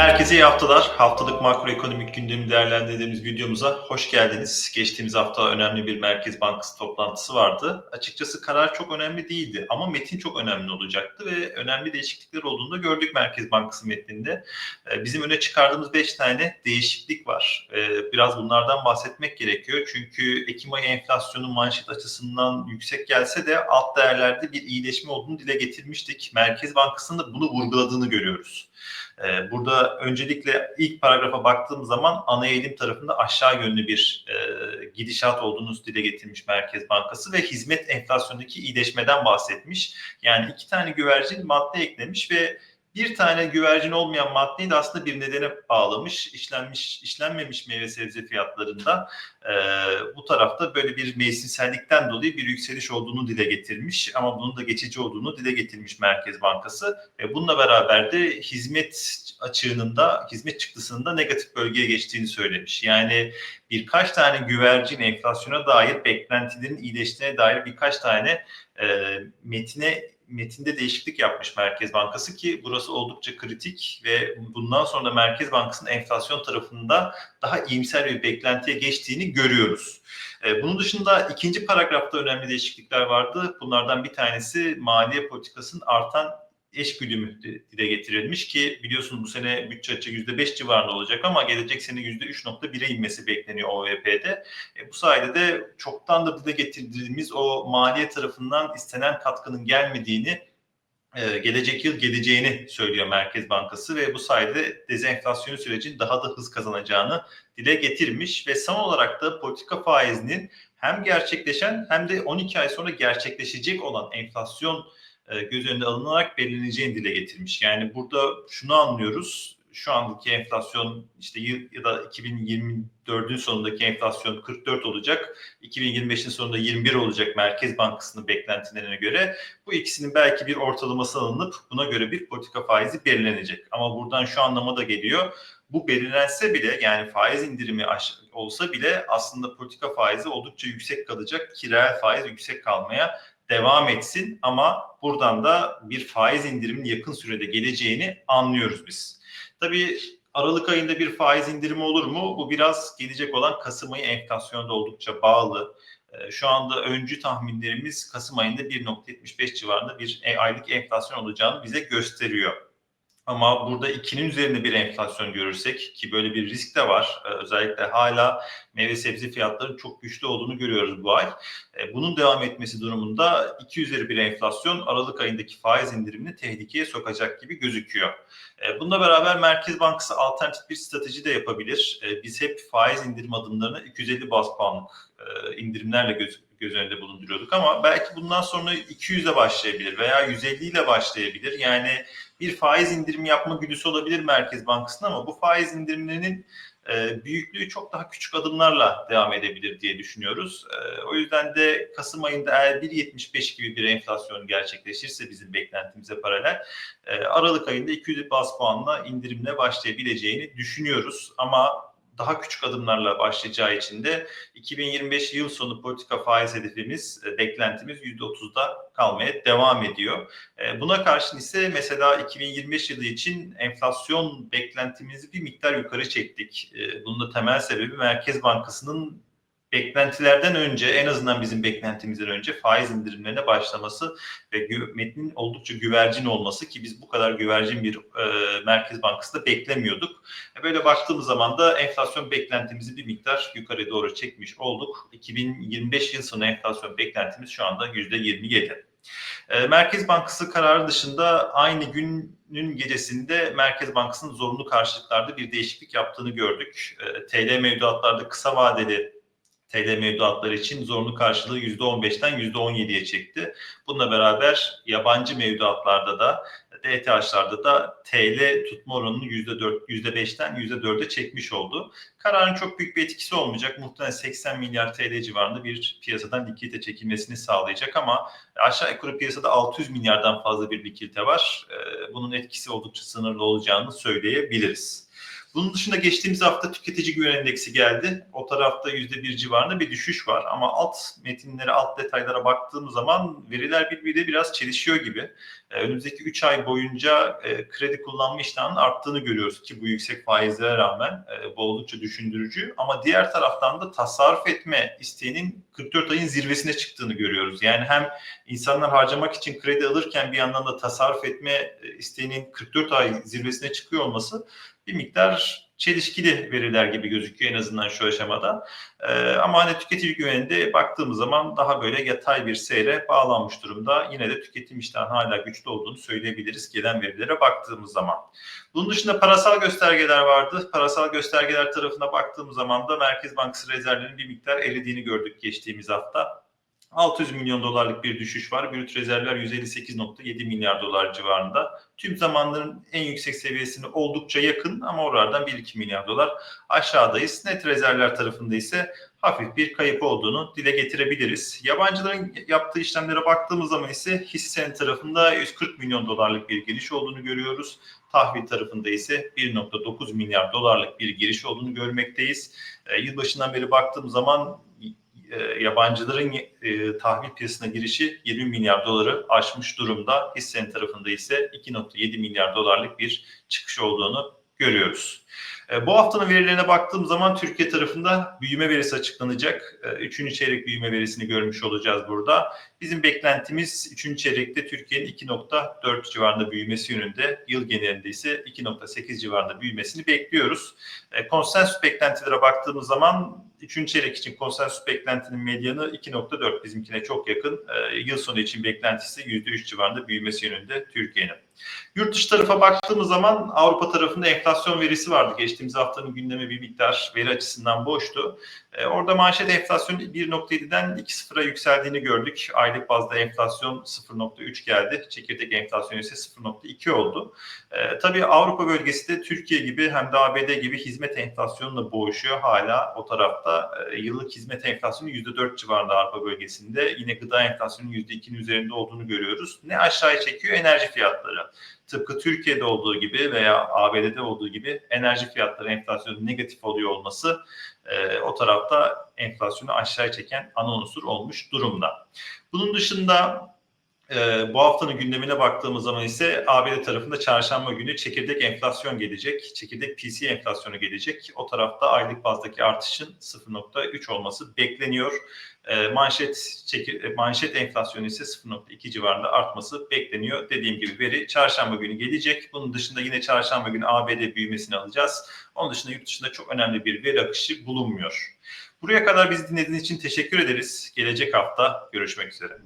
Herkese iyi haftalar. Haftalık makroekonomik gündemi değerlendirdiğimiz videomuza hoş geldiniz. Geçtiğimiz hafta önemli bir Merkez Bankası toplantısı vardı. Açıkçası karar çok önemli değildi ama metin çok önemli olacaktı ve önemli değişiklikler olduğunu da gördük Merkez Bankası metninde. Ee, Bizim öne çıkardığımız 5 tane değişiklik var. Ee, Biraz bunlardan bahsetmek gerekiyor. Çünkü Ekim ayı enflasyonu manşet açısından yüksek gelse de alt değerlerde bir iyileşme olduğunu dile getirmiştik. Merkez Bankası'nın da bunu vurguladığını görüyoruz. Ee, Öncelikle ilk paragrafa baktığım zaman ana eğilim tarafında aşağı yönlü bir e, gidişat olduğunu dile getirmiş Merkez Bankası ve hizmet enflasyonundaki iyileşmeden bahsetmiş. Yani iki tane güvercin madde eklemiş ve bir tane güvercin olmayan maddeyi de aslında bir nedene bağlamış. İşlenmiş, işlenmemiş meyve sebze fiyatlarında e, bu tarafta böyle bir mevsimsellikten dolayı bir yükseliş olduğunu dile getirmiş. Ama bunun da geçici olduğunu dile getirmiş Merkez Bankası. Ve bununla beraber de hizmet açığının da hizmet çıktısının da negatif bölgeye geçtiğini söylemiş. Yani birkaç tane güvercin enflasyona dair beklentilerin iyileştiğine dair birkaç tane e, metine metinde değişiklik yapmış Merkez Bankası ki burası oldukça kritik ve bundan sonra da Merkez Bankası'nın enflasyon tarafında daha iyimser bir beklentiye geçtiğini görüyoruz. E, Bunun dışında ikinci paragrafta önemli değişiklikler vardı. Bunlardan bir tanesi maliye politikasının artan eş güdümü dile getirilmiş ki biliyorsunuz bu sene bütçe açığı %5 civarında olacak ama gelecek sene %3.1'e inmesi bekleniyor OVP'de. E, bu sayede de çoktan da dile getirdiğimiz o maliye tarafından istenen katkının gelmediğini e, gelecek yıl geleceğini söylüyor Merkez Bankası ve bu sayede dezenflasyon sürecinin daha da hız kazanacağını dile getirmiş ve son olarak da politika faizinin hem gerçekleşen hem de 12 ay sonra gerçekleşecek olan enflasyon göz önünde alınarak belirleneceğini dile getirmiş. Yani burada şunu anlıyoruz. Şu andaki enflasyon işte ya da 2024'ün sonundaki enflasyon 44 olacak. 2025'in sonunda 21 olacak Merkez Bankası'nın beklentilerine göre. Bu ikisinin belki bir ortalaması alınıp buna göre bir politika faizi belirlenecek. Ama buradan şu anlama da geliyor. Bu belirlense bile yani faiz indirimi olsa bile aslında politika faizi oldukça yüksek kalacak. Ki reel faiz yüksek kalmaya devam etsin ama buradan da bir faiz indiriminin yakın sürede geleceğini anlıyoruz biz. Tabii Aralık ayında bir faiz indirimi olur mu? Bu biraz gelecek olan Kasım ayı enflasyona oldukça bağlı. Şu anda öncü tahminlerimiz Kasım ayında 1.75 civarında bir aylık enflasyon olacağını bize gösteriyor. Ama burada ikinin üzerinde bir enflasyon görürsek ki böyle bir risk de var. Özellikle hala meyve sebze fiyatlarının çok güçlü olduğunu görüyoruz bu ay. Bunun devam etmesi durumunda iki üzeri bir enflasyon Aralık ayındaki faiz indirimini tehlikeye sokacak gibi gözüküyor. Bununla beraber Merkez Bankası alternatif bir strateji de yapabilir. Biz hep faiz indirim adımlarını 250 bas puanlık indirimlerle göz, göz önünde bulunduruyorduk ama belki bundan sonra 200 ile başlayabilir veya 150 ile başlayabilir. Yani bir faiz indirimi yapma güdüsü olabilir Merkez Bankası'nın ama bu faiz indirimlerinin e, büyüklüğü çok daha küçük adımlarla devam edebilir diye düşünüyoruz. E, o yüzden de Kasım ayında eğer 1.75 gibi bir enflasyon gerçekleşirse bizim beklentimize paralel e, Aralık ayında 200 bas puanla indirimle başlayabileceğini düşünüyoruz. Ama daha küçük adımlarla başlayacağı için de 2025 yıl sonu politika faiz hedefimiz, beklentimiz %30'da kalmaya devam ediyor. Buna karşın ise mesela 2025 yılı için enflasyon beklentimizi bir miktar yukarı çektik. Bunun da temel sebebi Merkez Bankası'nın beklentilerden önce en azından bizim beklentimizden önce faiz indirimlerine başlaması ve metnin oldukça güvercin olması ki biz bu kadar güvercin bir e, Merkez Bankası da beklemiyorduk. E, böyle baktığımız zaman da enflasyon beklentimizi bir miktar yukarı doğru çekmiş olduk. 2025 yıl sonu enflasyon beklentimiz şu anda %27. E, Merkez Bankası kararı dışında aynı günün gecesinde Merkez Bankası'nın zorunlu karşılıklarda bir değişiklik yaptığını gördük. E, TL mevduatlarda kısa vadeli TL mevduatları için zorunlu karşılığı %15'ten %17'ye çekti. Bununla beraber yabancı mevduatlarda da DTH'larda da TL tutma oranını %4, %5'ten %4'e çekmiş oldu. Kararın çok büyük bir etkisi olmayacak. Muhtemelen 80 milyar TL civarında bir piyasadan likidite çekilmesini sağlayacak ama aşağı yukarı piyasada 600 milyardan fazla bir likidite var. Bunun etkisi oldukça sınırlı olacağını söyleyebiliriz. Bunun dışında geçtiğimiz hafta tüketici güven endeksi geldi. O tarafta %1 civarında bir düşüş var ama alt metinlere, alt detaylara baktığımız zaman veriler birbiriyle biraz çelişiyor gibi. Ee, önümüzdeki 3 ay boyunca e, kredi kullanma iştahının arttığını görüyoruz ki bu yüksek faizlere rağmen e, bu oldukça düşündürücü. Ama diğer taraftan da tasarruf etme isteğinin 44 ayın zirvesine çıktığını görüyoruz. Yani hem insanlar harcamak için kredi alırken bir yandan da tasarruf etme e, isteğinin 44 ay zirvesine çıkıyor olması bir miktar çelişkili veriler gibi gözüküyor en azından şu aşamada. Ee, ama hani tüketici güveninde baktığımız zaman daha böyle yatay bir seyre bağlanmış durumda. Yine de tüketim iştahının hala güçlü olduğunu söyleyebiliriz gelen verilere baktığımız zaman. Bunun dışında parasal göstergeler vardı. Parasal göstergeler tarafına baktığımız zaman da Merkez Bankası rezervlerinin bir miktar eridiğini gördük geçtiğimiz hafta. 600 milyon dolarlık bir düşüş var. Brüt rezervler 158.7 milyar dolar civarında. Tüm zamanların en yüksek seviyesine oldukça yakın ama oralardan 1-2 milyar dolar aşağıdayız. Net rezervler tarafında ise hafif bir kayıp olduğunu dile getirebiliriz. Yabancıların yaptığı işlemlere baktığımız zaman ise hisse tarafında 140 milyon dolarlık bir giriş olduğunu görüyoruz. Tahvil tarafında ise 1.9 milyar dolarlık bir giriş olduğunu görmekteyiz. E, yılbaşından beri baktığım zaman e, yabancıların e, tahvil piyasasına girişi 20 milyar doları aşmış durumda. Hissenin tarafında ise 2.7 milyar dolarlık bir çıkış olduğunu görüyoruz. E, bu haftanın verilerine baktığım zaman Türkiye tarafında büyüme verisi açıklanacak. E, üçüncü çeyrek büyüme verisini görmüş olacağız burada. Bizim beklentimiz üçüncü çeyrekte Türkiye'nin 2.4 civarında büyümesi yönünde. Yıl genelinde ise 2.8 civarında büyümesini bekliyoruz. E, konsensüs beklentilere baktığımız zaman üçüncü çeyrek için konsensüs beklentinin medyanı 2.4 bizimkine çok yakın. yıl sonu için beklentisi %3 civarında büyümesi yönünde Türkiye'nin. Yurt dışı tarafa baktığımız zaman Avrupa tarafında enflasyon verisi vardı. Geçtiğimiz haftanın gündemi bir miktar veri açısından boştu. E, orada manşet enflasyonu 1.7'den 2.0'a yükseldiğini gördük. Aylık bazda enflasyon 0.3 geldi. Çekirdek enflasyonu ise 0.2 oldu. E, tabii Avrupa bölgesi de Türkiye gibi hem de ABD gibi hizmet enflasyonuyla boğuşuyor. Hala o tarafta e, yıllık hizmet enflasyonu %4 civarında Avrupa bölgesinde. Yine gıda enflasyonunun %2'nin üzerinde olduğunu görüyoruz. Ne aşağıya çekiyor? Enerji fiyatları. Tıpkı Türkiye'de olduğu gibi veya ABD'de olduğu gibi enerji fiyatları enflasyonu negatif oluyor olması e, o tarafta enflasyonu aşağıya çeken ana unsur olmuş durumda. Bunun dışında e, bu haftanın gündemine baktığımız zaman ise ABD tarafında çarşamba günü çekirdek enflasyon gelecek. Çekirdek PC enflasyonu gelecek. O tarafta aylık bazdaki artışın 0.3 olması bekleniyor. E, manşet çekir, e, manşet enflasyonu ise 0.2 civarında artması bekleniyor. Dediğim gibi veri çarşamba günü gelecek. Bunun dışında yine çarşamba günü ABD büyümesini alacağız. Onun dışında yurt dışında çok önemli bir veri akışı bulunmuyor. Buraya kadar bizi dinlediğiniz için teşekkür ederiz. Gelecek hafta görüşmek üzere.